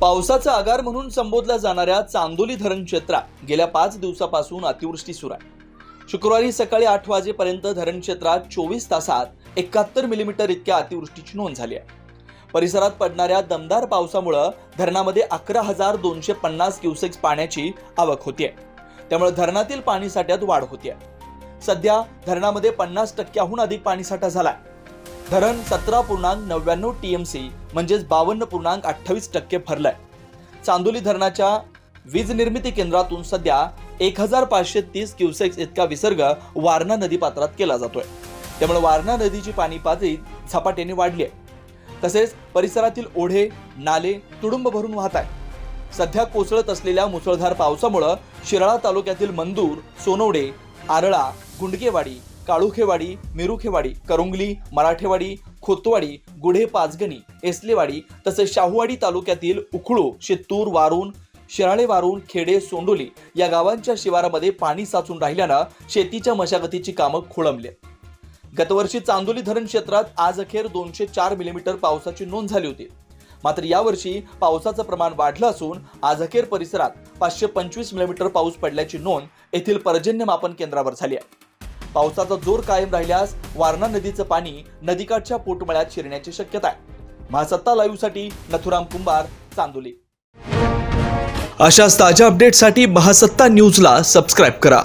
पावसाचा आगार म्हणून संबोधल्या जाणाऱ्या चांदोली धरण क्षेत्रात गेल्या पाच दिवसापासून अतिवृष्टी सुरू आहे. शुक्रवारी सकाळी आठ वाजेपर्यंत धरण क्षेत्रात चोवीस तासात एकाहत्तर मिलीमीटर इतक्या अतिवृष्टीची नोंद झाली आहे. परिसरात पडणाऱ्या दमदार पावसामुळं धरणामध्ये अकरा हजार दोनशे पन्नास क्युसेक्स पाण्याची आवक होतीये. त्यामुळे धरणातील पाणीसाठ्यात वाढ होतीये. सध्या धरणामध्ये पन्नास टक्क्याहून अधिक पाणीसाठा झालाय. धरण सतरा पूर्णांक नव्याण्णव टीएमसी म्हणजेच बावन्न पूर्णांक अठ्ठावीस टक्के भरलंय. चांदोली धरणाच्या वीज निर्मिती केंद्रातून सध्या एक हजार पाचशे तीस क्युसेक्स इतका विसर्ग वारणा नदीपात्रात केला जातोय. त्यामुळे वारणा नदीची पाणी पातळी झपाट्याने वाढली आहे तसेच परिसरातील ओढे नाले तुडुंब भरून वाहत आहे सध्या कोसळत असलेल्या मुसळधार पावसामुळं शिराळा तालुक्यातील मंदूर सोनवडे आरळा गुंडगेवाडी काळुखेवाडी मिरुखेवाडी करुंगली मराठेवाडी खोतवाडी गुढे पाचगणी एसलेवाडी तसेच शाहूवाडी तालुक्यातील उखळू शित्तूर वारून शिराळे वारून खेडे सोंडोली या गावांच्या शिवारामध्ये पाणी साचून राहिल्यानं शेतीच्या मशागतीची कामं खोळंबली. गतवर्षी चांदोली धरण क्षेत्रात आज अखेर दोनशे चार मिलीमीटर पावसाची नोंद झाली होती. मात्र यावर्षी पावसाचं प्रमाण वाढलं असून आज अखेर परिसरात पाचशे पंचवीस मिलीमीटर पाऊस पडल्याची नोंद येथील पर्जन्य मापन केंद्रावर झाली आहे. पावसाचा जोर कायम राहिल्यास वारणा नदीचं पाणी नदीकाठच्या पोटमळ्यात शिरण्याची शक्यता आहे. महासत्ता लाईव्हसाठी नथुराम कुंभार चांदोली. अशाच ताज्या अपडेटसाठी महासत्ता न्यूजला सबस्क्राईब करा.